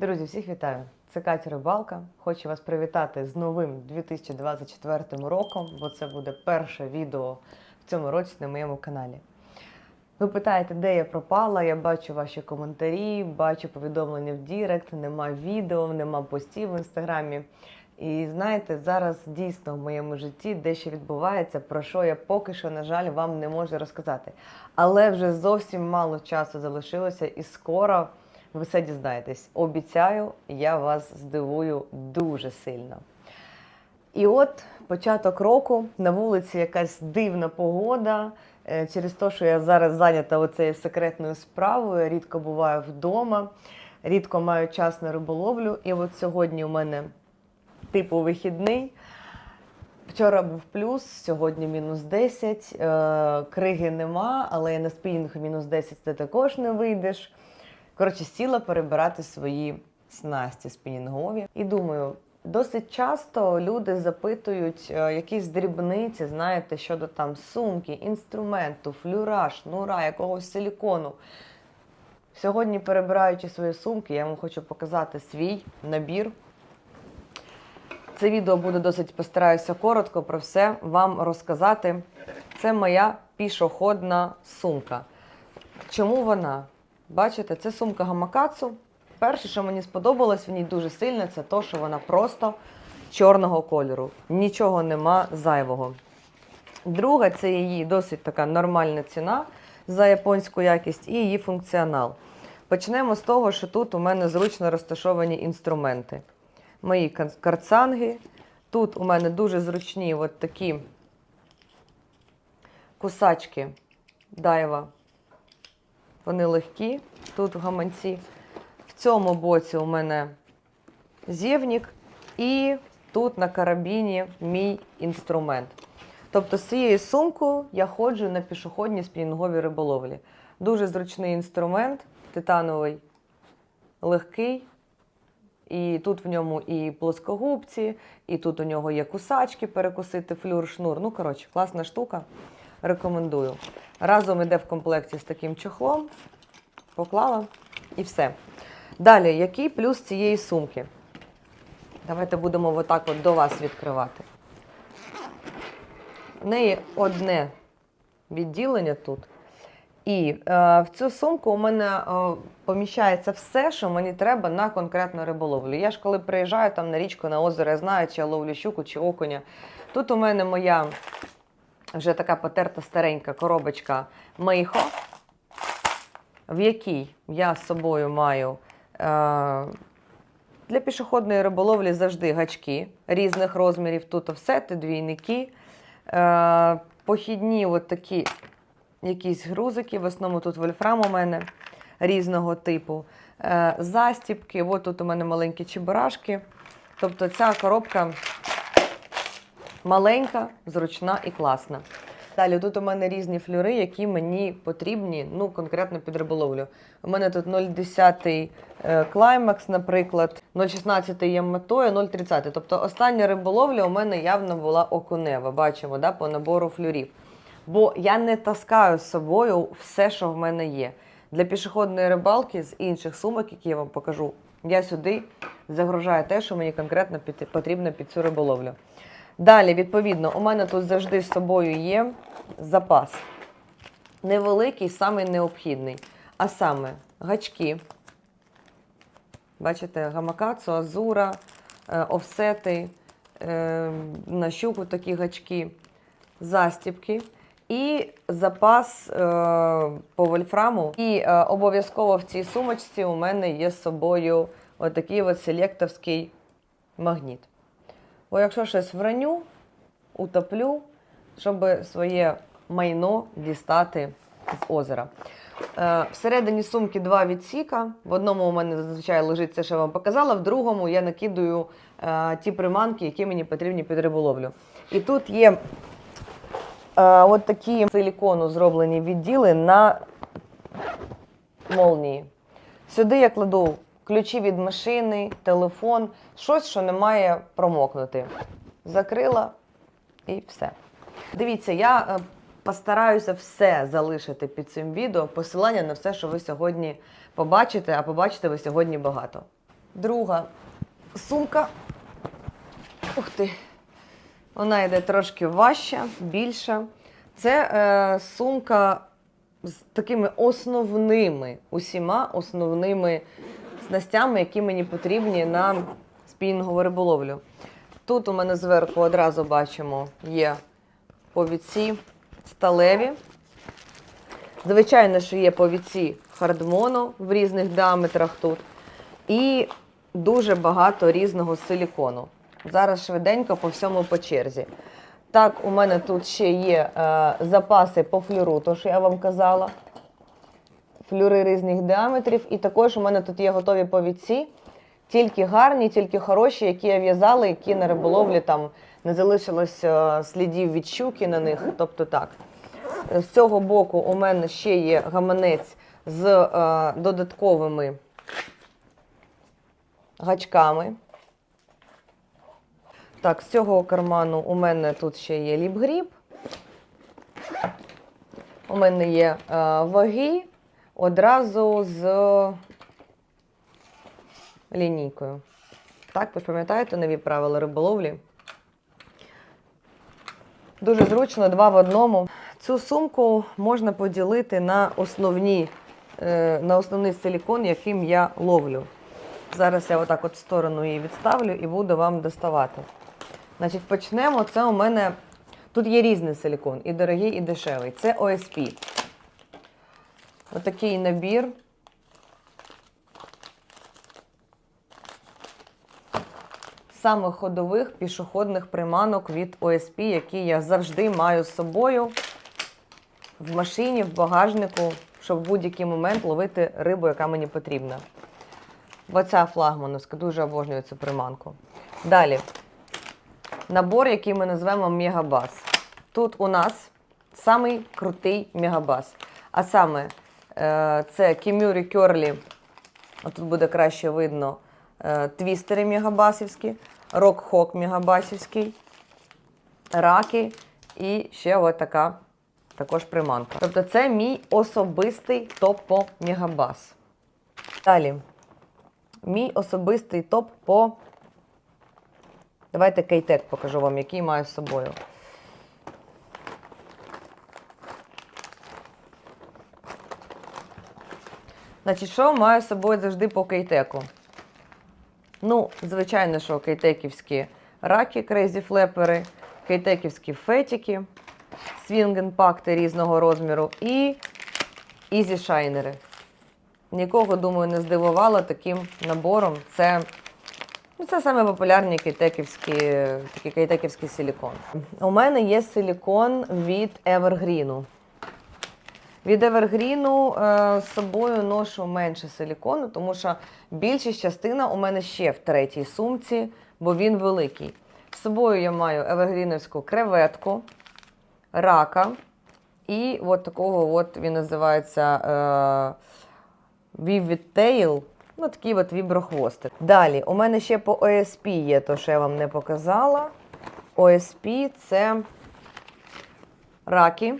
Друзі, всіх вітаю! Це Катя Рибалка. Хочу вас привітати з новим 2024 роком, бо це буде перше відео в цьому році на моєму каналі. Ви питаєте, де я пропала? Я бачу ваші коментарі, бачу повідомлення в Дірект, нема відео, нема постів в інстаграмі. І знаєте, зараз дійсно в моєму житті дещо відбувається, про що я поки що, на жаль, вам не можу розказати. Але вже зовсім мало часу залишилося, і скоро ви все дізнаєтесь. Обіцяю, я вас здивую дуже сильно. І от початок року на вулиці якась дивна погода. Е, Через те, що я зараз зайнята оцею секретною справою, рідко буваю вдома, рідко маю час на риболовлю. І от сьогодні у мене типу вихідний. Вчора був плюс, сьогодні мінус 10. Е, криги нема, але на спінінг мінус 10 ти також не вийдеш. Коротше, сіла перебирати свої снасті спінінгові. І думаю, досить часто люди запитують е, якісь дрібниці, знаєте, щодо там сумки, інструменту, флюра, шнура, якогось силікону. Сьогодні, перебираючи свої сумки, я вам хочу показати свій набір. Це відео буде досить постараюся коротко про все вам розказати. Це моя пішохідна сумка. Чому вона? Бачите, це сумка Гамакацу. Перше, що мені сподобалось в ній дуже сильно, це те, що вона просто чорного кольору. Нічого нема зайвого. Друга це її досить така нормальна ціна за японську якість і її функціонал. Почнемо з того, що тут у мене зручно розташовані інструменти. Мої карцанги. Тут у мене дуже зручні от такі кусачки дайва. Вони легкі, тут в гаманці. В цьому боці у мене зєвнік, і тут на карабіні мій інструмент. Тобто з цією сумкою я ходжу на пішохідній спінінговій риболовлі. Дуже зручний інструмент, титановий, легкий. І тут в ньому і плоскогубці, і тут у нього є кусачки, перекусити флюр, шнур. Ну, коротше, класна штука. Рекомендую. Разом іде в комплекті з таким чохлом. Поклала і все. Далі, який плюс цієї сумки? Давайте будемо отак от до вас відкривати. В неї одне відділення тут. І е, в цю сумку у мене е, поміщається все, що мені треба на конкретну риболовлю. Я ж коли приїжджаю там на річку, на озеро, я знаю, чи я ловлю щуку, чи окуня. Тут у мене моя вже така потерта старенька коробочка Мейхо, в якій я з собою маю е, для пішохідної риболовлі завжди гачки різних розмірів. Тут офсети, двійники, е, похідні такі якісь грузики, в основному тут вольфрам у мене різного типу. Е, застіпки, от тут у мене маленькі чебурашки. Тобто ця коробка маленька, зручна і класна. Далі тут у мене різні флюри, які мені потрібні, ну, конкретно під риболовлю. У мене тут 0,10 клаймакс, наприклад, 0,16 є метою, 0,30. Тобто остання риболовля у мене явно була окунева. Бачимо, да, по набору флюрів. Бо я не таскаю з собою все, що в мене є. Для пішохідної рибалки з інших сумок, які я вам покажу, я сюди загружаю те, що мені конкретно потрібно під цю риболовлю. Далі, відповідно, у мене тут завжди з собою є запас. Невеликий, самий необхідний. А саме гачки. Бачите, гамакацу, азура, е, офсети, е, на щуку такі гачки, застіпки. І запас е, по вольфраму. І обов'язково в цій сумочці у мене є з собою отакий от селектовський магніт. Бо якщо щось враню, утоплю, щоб своє майно дістати з озера. Е, всередині сумки два відсіка. В одному у мене зазвичай лежить це, що я вам показала, в другому я накидую е, ті приманки, які мені потрібні під риболовлю. І тут є е, от такі силікону зроблені відділи на молнії. Сюди я кладу ключі від машини, телефон, щось, що не має промокнути. Закрила і все. Дивіться, я е, постараюся все залишити під цим відео, посилання на все, що ви сьогодні побачите, а побачите ви сьогодні багато. Друга сумка. Ух ти. Вона йде трошки важча, більша. Це е, сумка з такими основними, усіма основними снастями, які мені потрібні на спінінгову риболовлю. Тут у мене зверху одразу бачимо є повідці сталеві. Звичайно, що є повідці хардмону в різних діаметрах тут. І дуже багато різного силікону. Зараз швиденько по всьому по черзі. Так, у мене тут ще є е, запаси по флюру, то що я вам казала. Флюри різних діаметрів. І також у мене тут є готові повідці, тільки гарні, тільки хороші, які я в'язала, які на риболовлі там не залишилось е, слідів від щуки на них. Тобто так. З цього боку у мене ще є гаманець з е, додатковими гачками. Так, з цього карману у мене тут ще є ліпгріб. У мене є е, ваги одразу з лінійкою. Так, ви ж пам'ятаєте нові правила риболовлі? Дуже зручно, два в одному. Цю сумку можна поділити на основні, е, на основний силікон, яким я ловлю. Зараз я отак от в сторону її відставлю і буду вам доставати. Значить, почнемо. Це у мене. Тут є різний силікон, і дорогий, і дешевий. Це ОСП. Отакий набір. Самих ходових пішохідних приманок від ОСП, які я завжди маю з собою в машині, в багажнику, щоб в будь-який момент ловити рибу, яка мені потрібна. Оця флагмановська, дуже обожнюю цю приманку. Далі. Набор, який ми назвемо Мегабас. Тут у нас самий крутий Мегабас. А саме це Кімюрі Кьорлі. Тут буде краще видно е, твістери мегабасівські, рок-хок мегабасівський, раки і ще ось така також приманка. Тобто це мій особистий топ по мегабас. Далі. Мій особистий топ по. Давайте кейтек покажу вам, який маю з собою. Значить, що маю з собою завжди по кейтеку? Ну, звичайно, що кейтеківські раки, крейзі флепери, кейтеківські фетіки, свінгенпакти різного розміру і ізі-шайнери. Нікого, думаю, не здивувало таким набором. Це, ну, це саме популярні кейтеківські, такий кейтеківський силікон. У мене є силікон від Evergreen. Від Evergreen е, з собою ношу менше силікону, тому що більшість частина у мене ще в третій сумці, бо він великий. З собою я маю евергріновську креветку, рака і от такого от він називається е, Vivid Tail. Ну, такий от віброхвостик. Далі, у мене ще по OSP є, то що я вам не показала. OSP це раки.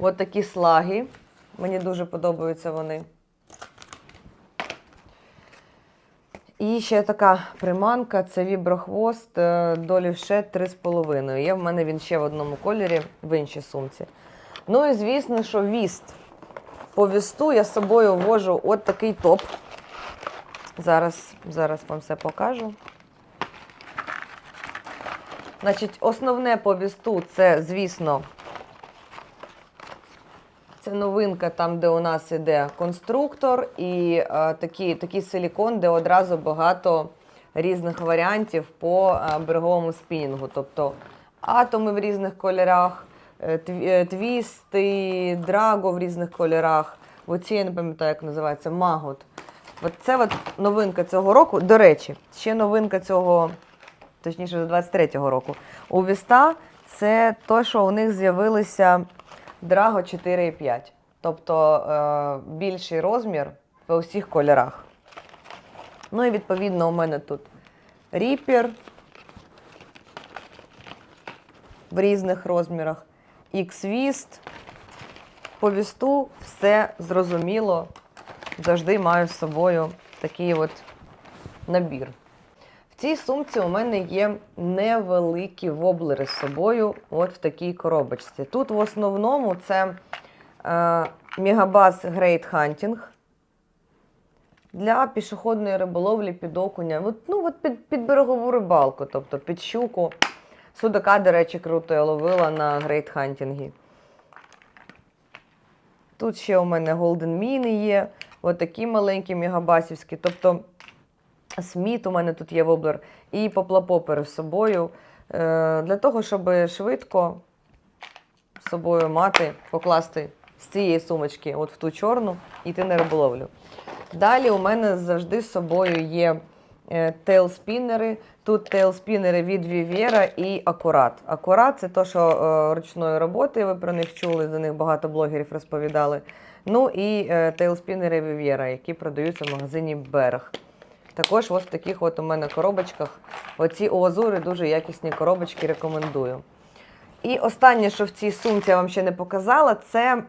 От такі слаги. Мені дуже подобаються вони. І ще така приманка це віброхвост е, долівше 3,5. Є в мене він ще в одному кольорі, в іншій сумці. Ну і звісно, що віст. По вісту я з собою ввожу от такий топ. Зараз, зараз вам все покажу. Значить, основне по вісту це, звісно, це новинка там, де у нас іде конструктор і е, такий, такий силікон, де одразу багато різних варіантів по е, береговому спінінгу. Тобто атоми в різних кольорах, е, твісти, драго в різних кольорах. Оці я не пам'ятаю, як називається, магот. От це от новинка цього року. До речі, ще новинка цього, точніше, до 23-го року. У Віста це те, що у них з'явилися Драго 4,5. Тобто е, більший розмір по усіх кольорах. Ну і відповідно у мене тут ріпер в різних розмірах, X-Віст. По вісту все зрозуміло. завжди маю з собою такий от набір. Цій сумці у мене є невеликі воблери з собою, от в такій коробочці. Тут в основному це е, Мегабас Great Hunting для пішохідної риболовлі під окуня. От, ну, от під, під берегову рибалку, тобто під щуку. Судака, до речі, круто я ловила на Great Hunting. Тут ще у мене Golden Mini є, от маленькі мегабасівські. Тобто Сміт у мене тут є воблер, і поплапопери з собою. Е, для того, щоб швидко з собою мати, покласти з цієї сумочки от в ту чорну йти на риболовлю. Далі у мене завжди з собою є е, тейлспінери. Тут тейлспінери від Viviera і Акурат. Акурат це то, що е, ручної роботи, ви про них чули, за них багато блогерів розповідали. Ну і тейлспінери Viviera, які продаються в магазині Берег. Також ось в таких от у мене коробочках. Оці Оазури дуже якісні коробочки, рекомендую. І останнє, що в цій сумці я вам ще не показала, це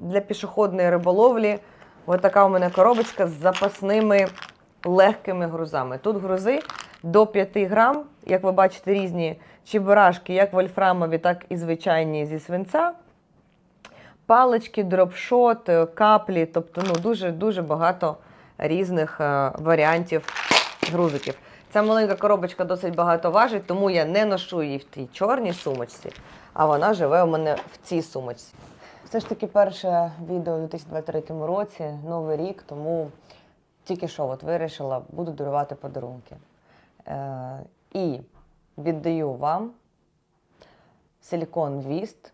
для пішохідної риболовлі. Ось така у мене коробочка з запасними легкими грузами. Тут грузи до 5 грам, як ви бачите, різні чебурашки, як вольфрамові, так і звичайні зі свинця. Палички, дропшот, каплі, тобто ну, дуже, дуже багато різних е, варіантів грузиків. Ця маленька коробочка досить багато важить, тому я не ношу її в тій чорній сумочці, а вона живе у мене в цій сумочці. Все ж таки, перше відео у 2023 році, новий рік, тому тільки що от вирішила, буду дарувати подарунки. Е, і віддаю вам силікон Віст,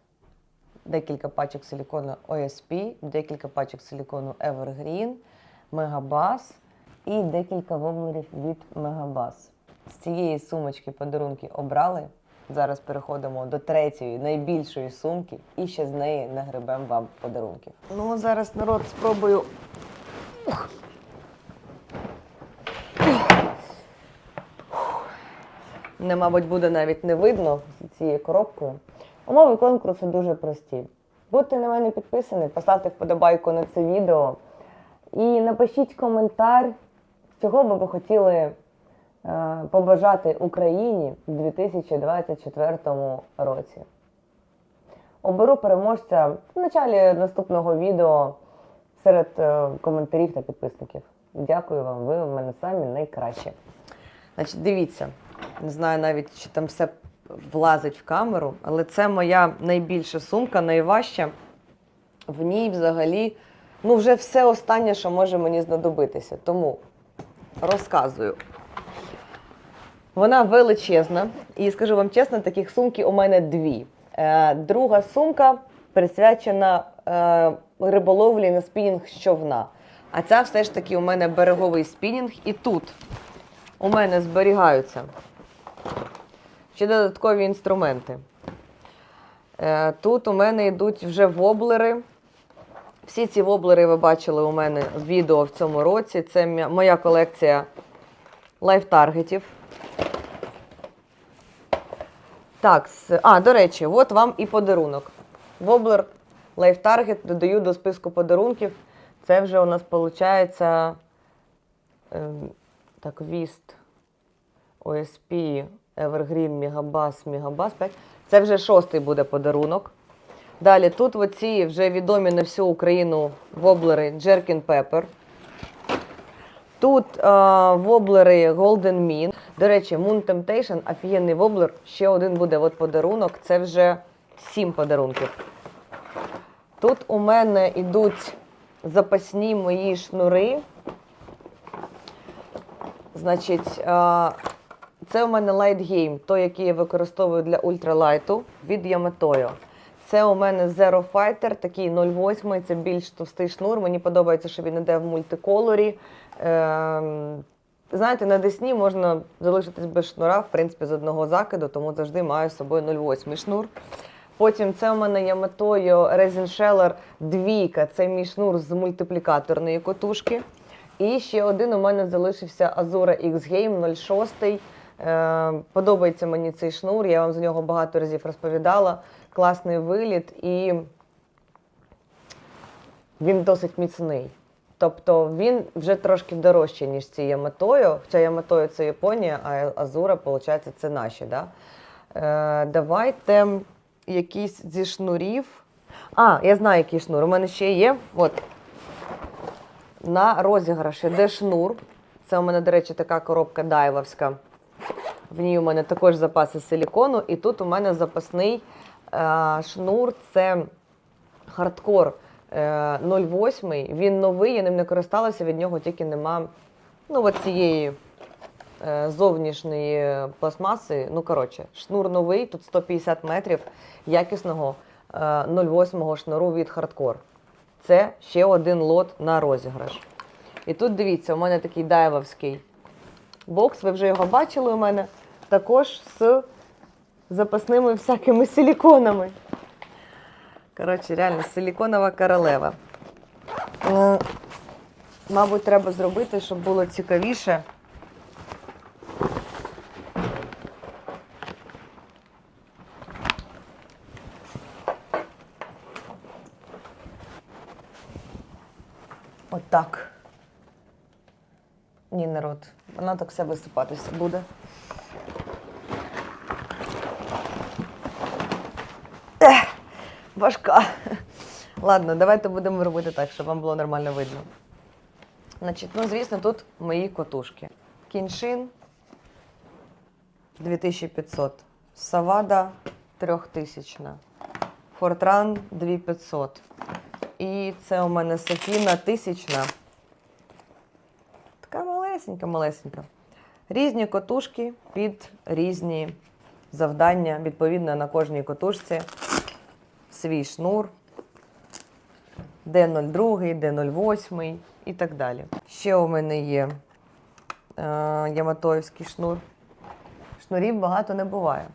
декілька пачок силікону OSP, декілька пачок силікону Evergreen, Мегабас і декілька воблерів від Мегабас. З цієї сумочки подарунки обрали. Зараз переходимо до третьої, найбільшої сумки, і ще з неї нагребемо вам подарунків. Ну, зараз народ спробую. Ух. Не, мабуть, буде навіть не видно з цією коробкою. Умови конкурсу дуже прості. Будьте на мене підписані, поставте вподобайку на це відео і напишіть коментар, чого би ви хотіли е, побажати Україні в 2024 році. Оберу переможця в началі наступного відео серед е, коментарів та підписників. Дякую вам, ви в мене самі найкращі. Значить, дивіться, не знаю навіть, чи там все влазить в камеру, але це моя найбільша сумка, найважча. В ній взагалі, ну, вже все останнє, що може мені знадобитися. Тому розказую. Вона величезна, і скажу вам чесно, таких сумки у мене дві. Е, друга сумка присвячена е, риболовлі на спінінг з човна. А ця все ж таки у мене береговий спінінг. І тут у мене зберігаються ще додаткові інструменти. Е, Тут у мене йдуть вже воблери. Всі ці воблери ви бачили у мене в відео в цьому році. Це моя колекція лайфтаргетів. Так, а, до речі, от вам і подарунок. Воблер лайфтаргет додаю до списку подарунків. Це вже у нас виходить ем, так, Віст, OSP, Evergreen, Мегабас, Мегабас 5. Це вже шостий буде подарунок. Далі тут оці вже відомі на всю Україну воблери Jerkin Pepper. Тут е, воблери Golden Mean. До речі, Moon Temptation, офігенний воблер. Ще один буде от подарунок. Це вже сім подарунків. Тут у мене йдуть запасні мої шнури. Значить, е, це у мене Light Game, той, який я використовую для ультралайту від Yamato. Це у мене Zero Fighter, такий 0,8, це більш товстий шнур. Мені подобається, що він іде в мультиколорі. Ем, знаєте, на Десні можна залишитись без шнура, в принципі, з одного закиду, тому завжди маю з собою 0,8 шнур. Потім це у мене Yamato Resin Sheller двійка, це мій шнур з мультиплікаторної котушки. І ще один у мене залишився Azura X Game 06. Е, подобається мені цей шнур, я вам за нього багато разів розповідала. Класний виліт і він досить міцний. Тобто він вже трошки дорожчий, ніж ці Яматою. Хоча Яматою це Японія, а Азура, виходить, це наші. Да? Е, давайте якийсь зі шнурів. А, я знаю, який шнур. У мене ще є. От. На розіграш іде шнур. Це у мене, до речі, така коробка дайвовська. В ній у мене також запаси силікону. І тут у мене запасний шнур це хардкор е, 08. Він новий, я ним не користалася, від нього тільки нема ну, цієї е, зовнішньої пластмаси. Ну, коротше, шнур новий, тут 150 метрів якісного е, 08 шнуру від хардкор. Це ще один лот на розіграш. І тут дивіться, у мене такий дайвовський бокс, ви вже його бачили у мене, також з запасними всякими силіконами. Коротше, реально, силіконова королева. Е, Мабуть, треба зробити, щоб було цікавіше. Отак. Ні, народ. Вона так все висипатися буде. Важка. Ладно, давайте будемо робити так, щоб вам було нормально видно. Значить, ну, звісно, тут мої котушки. Кіншин 2500. Савада 3000. Фортран 2500. І це у мене Софіна тисячна. Така малесенька, малесенька. Різні котушки під різні завдання. Відповідно, на кожній котушці свій шнур, Д02, Д08 і так далі. Ще у мене є е, Яматоївський шнур. Шнурів багато не буває.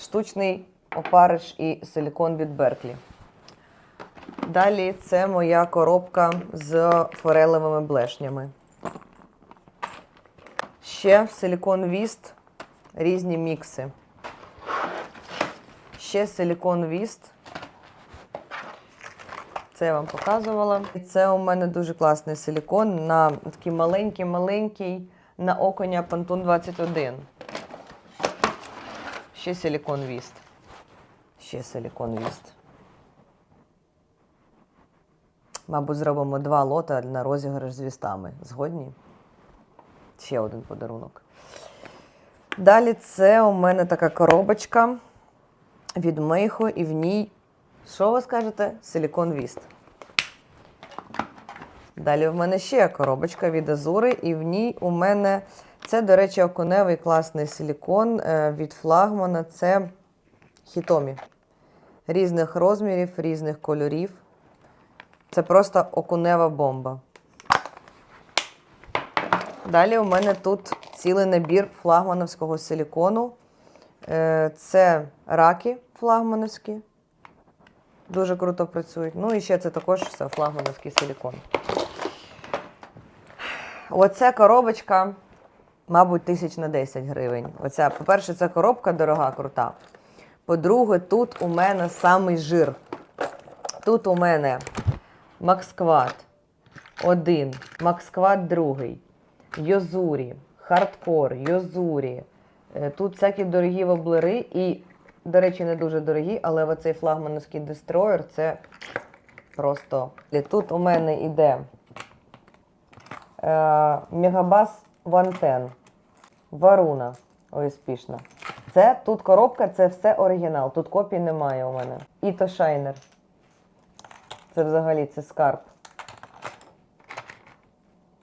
Штучний опариш і силікон від Берклі. Далі це моя коробка з форелевими блешнями. Ще силікон віст різні мікси. Ще силікон віст. Це я вам показувала. І це у мене дуже класний силікон на такий маленький-маленький на оконя Pantone 21. Ще силікон віст. Ще силікон віст. Мабуть, зробимо два лота на розіграш з вістами. Згодні? Ще один подарунок. Далі це у мене така коробочка від Мейхо, і в ній, що ви скажете? Силікон віст. Далі в мене ще коробочка від Азури, і в ній у мене це, до речі, окуневий класний силікон е, від флагмана. Це хітомі. Різних розмірів, різних кольорів. Це просто окунева бомба. Далі у мене тут цілий набір флагмановського силікону. Е, Це раки флагмановські. Дуже круто працюють. Ну і ще це також все флагмановський силікон. Оце коробочка, мабуть, тисяч на 10 гривень. Оця, по-перше, ця коробка дорога, крута. По-друге, тут у мене самий жир. Тут у мене Максквад 1, Максквад 2, Йозурі, Хардкор, Йозурі. Е, Тут всякі дорогі воблери і, до речі, не дуже дорогі, але оцей флагмановський дестроєр це просто. І тут у мене йде е, Мегабас Вантен, Варуна успішна. Це тут коробка, це все оригінал. Тут копій немає у мене. Іто Шайнер. Це взагалі це скарб.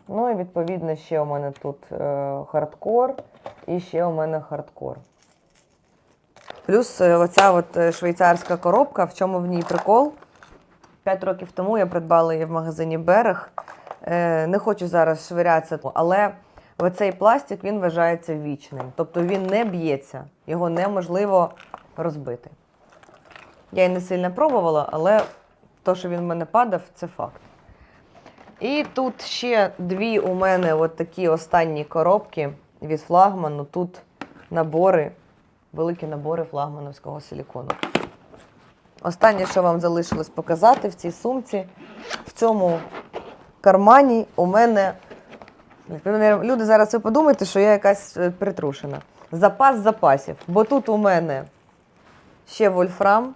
Ну і відповідно ще у мене тут е, хардкор і ще у мене хардкор. Плюс е, оця от е, швейцарська коробка, в чому в ній прикол. П'ять років тому я придбала її в магазині Берег. Е, не хочу зараз швирятися, але оцей пластик він вважається вічним. Тобто він не б'ється, його неможливо розбити. Я й не сильно пробувала, але то, що він в мене падав, це факт. І тут ще дві у мене от такі останні коробки від флагману. Тут набори, великі набори флагмановського силікону. Останнє, що вам залишилось показати в цій сумці, в цьому кармані у мене. Люди, зараз ви подумаєте, що я якась е, притрушена. Запас запасів. Бо тут у мене ще вольфрам,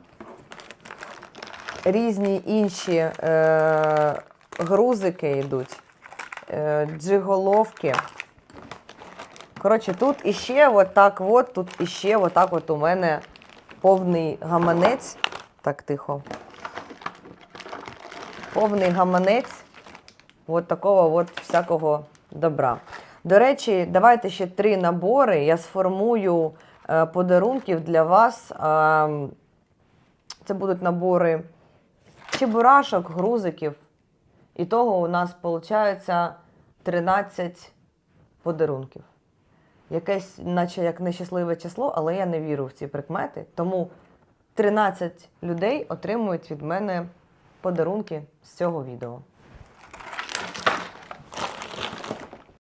різні інші е, грузики йдуть, е, джиголовки. Коротше, тут іще отак от, тут іще отак от у мене повний гаманець. Так, тихо. Повний гаманець от такого от всякого добра. До речі, давайте ще три набори. Я сформую е, подарунків для вас. Е, це будуть набори чебурашок, грузиків. І того у нас виходить 13 подарунків. Якесь, наче як нещасливе число, але я не вірю в ці прикмети. Тому 13 людей отримують від мене подарунки з цього відео.